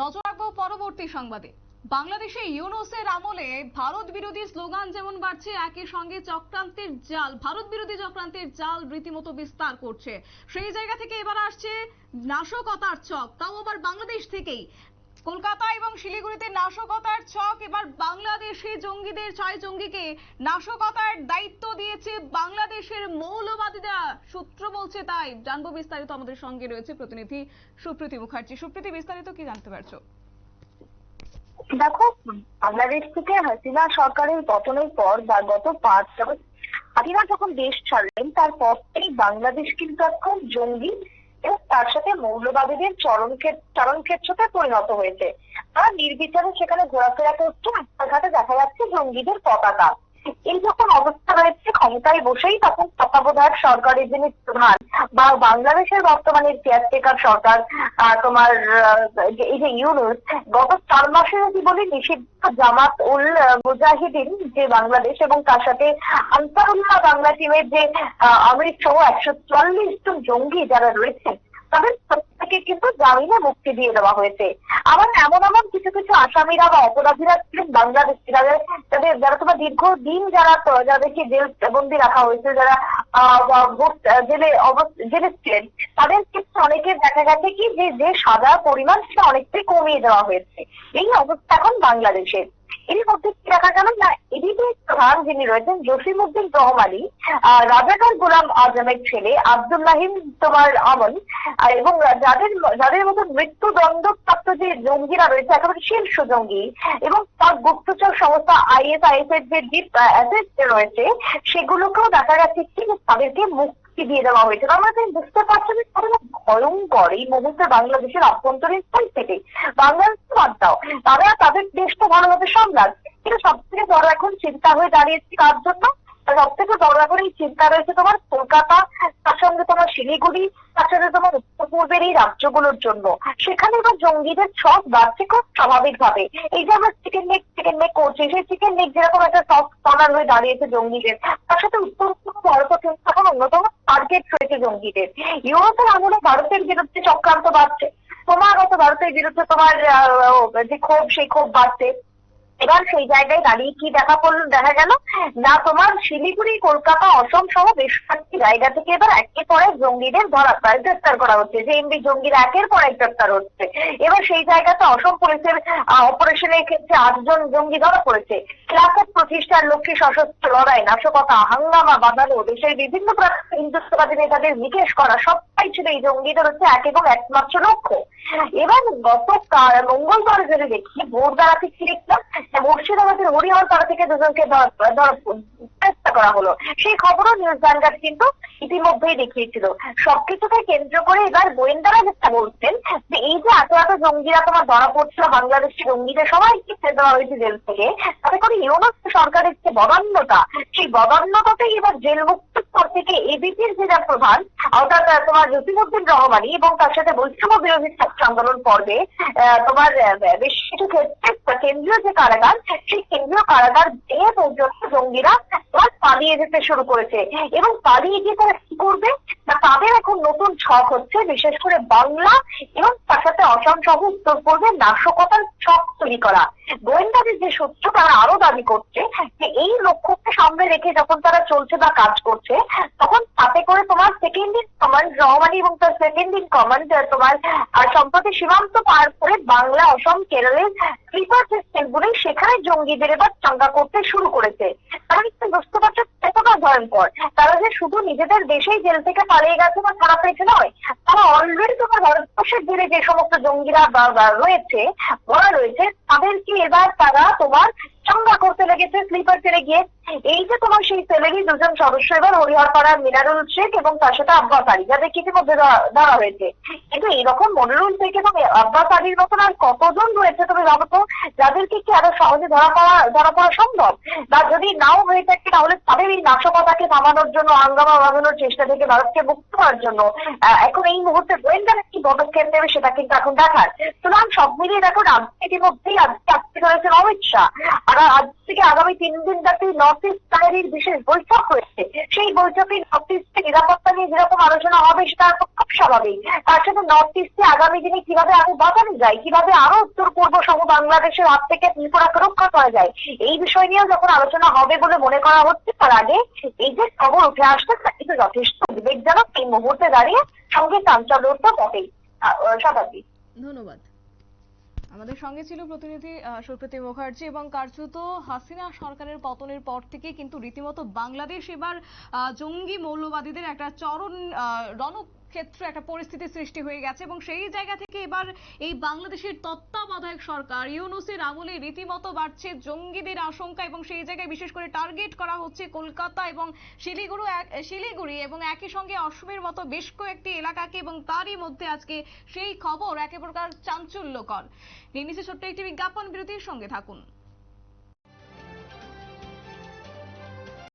নজর রাখব পরবর্তী সংবাদে। বাংলাদেশে ইউনুসের আমলে ভারত বিরোধী স্লোগান যেমন বাড়ছে, একই সঙ্গে চক্রান্তের জাল, ভারত বিরোধী চক্রান্তের জাল রীতিমতো বিস্তার করছে। সেই জায়গা থেকে এবার আসছে নাশকতার চক তাও আবার বাংলাদেশ থেকেই। কলকাতা এবং শিলিগুড়িতে নাশকতার ছক, এবার বাংলাদেশে জঙ্গিদের, ছয় জঙ্গিকে নাশকতার দায়িত্ব দিয়েছে বাংলাদেশের মৌলবাদীরা সূত্র বলছে তাই। জানব বিস্তারিত আমাদের সঙ্গে রয়েছে প্রতিনিধি সুপ্রীতি মুখার্জি। সুপ্রীতি, বিস্তারিত কি জানতে পারছ? দেখো, বাংলাদেশ থেকে হাসিনা সরকারের পতনের পর বা গত পাঁচ হাসিনা যখন দেশ ছাড়লেন তারপর থেকেই বাংলাদেশ কিন্তু এখন জঙ্গি এবং তার সাথে মৌলবাদীদের চরণ চরণ ক্ষেত্রতে পরিণত হয়েছে। আর নির্বিচারে সেখানে ঘোরাফেরা করছে রাস্তাঘাটে দেখা যাচ্ছে জঙ্গিদের পতাকা। এই যখন অবস্থা রয়েছে ক্ষমতায় বসেই তখন তত্ত্বাবধায়ক সরকারের যিনি প্রধান বা বাংলাদেশের বর্তমানে কেয়ারটেকার সরকার তোমার এই যে ইউনুস গত চার মাসের যদি বলি নিষিদ্ধ জামাত উল মুজাহিদিন যে বাংলাদেশ এবং তার সাথে আনসারুল্লাহ বাংলা টিমের যে আহ, অমৃত সহ একশো চুয়াল্লিশ জন জঙ্গি যারা রয়েছে তাদের প্রত্যেকে কিন্তু জামিনে মুক্তি দিয়ে দেওয়া হয়েছে। আবার এমন এমন কিছু কিছু আসামিরা বা অপরাধীরা ছিলেন বাংলাদেশ যাদের যাদের, যারা তোমার দীর্ঘদিন যারা যাদেরকে জেল বন্দি রাখা হয়েছে, যারা জেলে জেলে ছিলেন, তাদের ক্ষেত্রে অনেকে দেখা গেছে কি যে যে সাজার পরিমাণ সেটা অনেকটাই কমিয়ে দেওয়া হয়েছে। এই অবস্থা এখন বাংলাদেশের। এর মধ্যে কি দেখা গেল? না এদিকে প্রধান যিনি রয়েছেন জসিম উদ্দিন রহমানি রাজাকার গোলাম আজমের ছেলে, আব্দুল্লাহিম তোমার আমন এবং যাদের যাদের মতো মৃত্যুদণ্ডপ্রাপ্ত যে জঙ্গিরা রয়েছে, একেবারে শীর্ষ জঙ্গি, এবং তার গুপ্তচর সংস্থা আইএসআইএস এর যে ডিপ অ্যাসেট রয়েছে, সেগুলোকেও দেখা যাচ্ছে কি তাদেরকে মুক্তি দিয়ে দেওয়া হয়েছে? আমরা তো বুঝতে পারছি যে কতটা ভয়ঙ্কর এই মুহূর্তে বাংলাদেশের আভ্যন্তরীণ পরিস্থিতি। বাংলাদেশ বাদ দাও তারা তাদের দেশটা ভালোভাবে সামলান, কিন্তু সব থেকে বড় এখন চিন্তা হয়ে দাঁড়িয়েছে কার জন্য? সব থেকে বড় এখন এই চিন্তা রয়েছে তোমার কলকাতা, তার সঙ্গে তোমার শিলিগুড়ি, তার সাথে তোমার উত্তর পূর্বের এই রাজ্যগুলোর জন্য। সেখানে এবার জঙ্গিদের ছক বাড়ছে খুব স্বাভাবিক ভাবে এই যে আমরা চিকেন নেক চিকেন নেক করছি, সেই চিকেন নেক যেরকম একটা সফট কর্নার হয়ে দাঁড়িয়েছে জঙ্গিদের, তার সাথে উত্তর পূর্ব ভারত কিন্তু এখন অন্যতম টার্গেট রয়েছে জঙ্গিদের। ইউরোপের আমলে ভারতের বিরুদ্ধে চক্রান্ত বাড়ছে। তোমার ক্রমাগত ভারতের বিরুদ্ধে তোমার যে ক্ষোভ, সেই ক্ষোভ বাড়ছে। এবার সেই জায়গায় দাঁড়িয়ে কি দেখা পড়ল দেখা গেল? না, তোমার শিলিগুড়ি, কলকাতা, অসম সহ বেশ কয়েকটি জায়গা থেকে এবার একের পর এক জঙ্গিদের ধরা প্রায় গ্রেপ্তার করা হচ্ছে। যে এমবি জঙ্গিরা একের পর এক গ্রেপ্তার হচ্ছে। এবার সেই জায়গাতে অসম পুলিশের অপারেশনের ক্ষেত্রে আটজন জঙ্গি ধরা পড়েছে। খেলাফত প্রতিষ্ঠার লক্ষ্যে সশস্ত্র লড়াই, নাশকতা, হাঙ্গামা বাঁধানো, দেশের বিভিন্ন হিন্দুত্ববাদী নেতাদের নিকেশ করা সবটাই ছিল এই জঙ্গিদের হচ্ছে এক এবং একমাত্র লক্ষ্য। এবার গত কা- মঙ্গলবার যদি দেখি ভোরবেলা থেকে দেখলাম, মুর্শিদাবাদের হরিহরপাড়া থেকে দুজনকে গ্রেপ্তার করা হলো। সেই খবরও নিউজ কিন্তু ইতিমধ্যেই দেখিয়েছিল। সবকিছুকে কেন্দ্র করে এবার গোয়েন্দারা যেটা বলছেন, যে এই যে এত এত জঙ্গিরা তোমার ধরা পড়ছিল বাংলাদেশি জঙ্গিদের সবাইকে ছেড়ে দেওয়া হয়েছে জেল থেকে? তাতে করে সরকারের যে বদান্যতা, সেই বদান্যতাতেই এবার জেল মুক্তির পর থেকে এবিপির যা প্রধান অর্থাৎ তোমার জসিমুদ্দিন রহমানি এবং তার সাথে বৈষম্য বিরোধী ছাত্র আন্দোলন পর্বে তোমার বেশ কিছু ক্ষেত্রে কেন্দ্রীয় যে কারাগার, সেই কেন্দ্রীয় কারাগার দিয়ে পর্যন্ত জঙ্গিরা পালিয়ে যেতে শুরু করেছে এবং পালিয়ে গিয়ে তারা কি করবে? না তাদের নতুন ছক হচ্ছে, বিশেষ করে বাংলা এবং তার সাথে অসম সহ উত্তর পূর্বে নাশকতার ছক তৈরি করা। গোয়েন্দাদের যে সূত্র তারা আরও দাবি করছে যে এই লক্ষ্যকে সামনে রেখে যখন তারা চলছে বা কাজ করছে, তখন তাতে করে তোমার সেকেন্ড ইন কমান্ড রহমানি এবং তার সেকেন্ড ইন কমান্ড তোমার, আর সম্প্রতি সীমান্ত পার করে বাংলা, অসম কেরলের স্লিপার সিস্টেমগুলি সেখানে জঙ্গিদের এবার চাঙ্গা করতে শুরু করেছে। তারা কিন্তু বুঝতে পারছে ভয়ঙ্কর। তারা যে শুধু নিজেদের দেশেই জেল থেকে পালিয়ে গেছে বা খারাপ হয়েছে নয়, তারা অলরেডি তোমার ভারতবর্ষের জেলে যে সমস্ত জঙ্গিরা রয়েছে, ওরা রয়েছে, তাদেরকে এবার তারা তোমার চাঙ্গা করতে লেগেছে, স্লিপার ছেড়ে গিয়ে। এই যে তোমার সেই সেলেরই দুজন সদস্য এবার হরিহরপাড়ার মিনারুল শেখ এবং তার সাথে আব্বাস আলী, যাদের ইতিমধ্যে ধরা হয়েছে। কিন্তু এরকম মনিরুল শেখ এবং আব্বাস আলীর মতন আর কতজন রয়েছে তুমি ভাবো যাদেরকে কি আরও সহজে ধরা পড়া ধরা পড়া সম্ভব? বা যদি নাও হয়ে থাকে, তাহলে তাদের এই নাশকতাকে থামানোর জন্য হাঙ্গামা বাঁধানোর চেষ্টা থেকে ভারতকে মুক্ত করার জন্য এখন এই মুহূর্তে গোয়েন্দারা কি পদক্ষেপ নেবে সেটা কিন্তু এখন দেখার। সুতরাং সব মিলিয়ে দেখো ইতিমধ্যেই আজকে চলেছেন অমিত শাহ আর আজ থেকে আগামী তিন দিন ব্যাপী নর্থ ইস্ট ডায়েরির বিশেষ বৈঠক হয়েছে। সেই বৈঠকে নর্থ ইস্টের নিরাপত্তা নিয়ে যেরকম আলোচনা হবে সেটা খুব স্বাভাবিক। তার সাথে নর্থ ইস্টে আগামী দিনে কীভাবে আরও বাঁচানো যায়, কীভাবে আরও উত্তর, পূর্ব সহ বাংলাদেশের হাত থেকে ত্রিপুরাকে রক্ষা করা যায়, এই বিষয় নিয়েও যখন আলোচনা হবে বলে মনে করা হচ্ছে, তার আগে এই যে খবর উঠে আসছে, তা কিন্তু যথেষ্ট উদ্বেগজনক। এই মুহূর্তে দাঁড়িয়ে সঙ্গে চাঞ্চল্য তো বটেই। শতাব্দী ধন্যবাদ। আমাদের সঙ্গে ছিল প্রতিনিধি সুপ্রীতি মুখার্জি এবং কার্যত হাসিনা সরকারের পতনের পর থেকে কিন্তু রীতিমতো বাংলাদেশ এবার জঙ্গি মৌলবাদীদের একটা চরণ আহ, রণক্ষেত্র একটা পরিস্থিতি সৃষ্টি হয়ে গেছে এবং সেই জায়গা থেকে এবার এই বাংলাদেশের তত্ত্বাবধায়ক সরকার ইউনুসের আমলে রীতিমতো বাড়ছে জঙ্গিদের আশঙ্কা এবং সেই জায়গায় বিশেষ করে টার্গেট করা হচ্ছে কলকাতা এবং শিলিগুড়ি শিলিগুড়ি এবং একই সঙ্গে অসমের মতো বেশ কয়েকটি এলাকাকে এবং তারই মধ্যে আজকে সেই খবর একে প্রকার চাঞ্চল্যকর। নিয়ে ছোট্ট একটি বিজ্ঞাপন, বিরতির সঙ্গে থাকুন।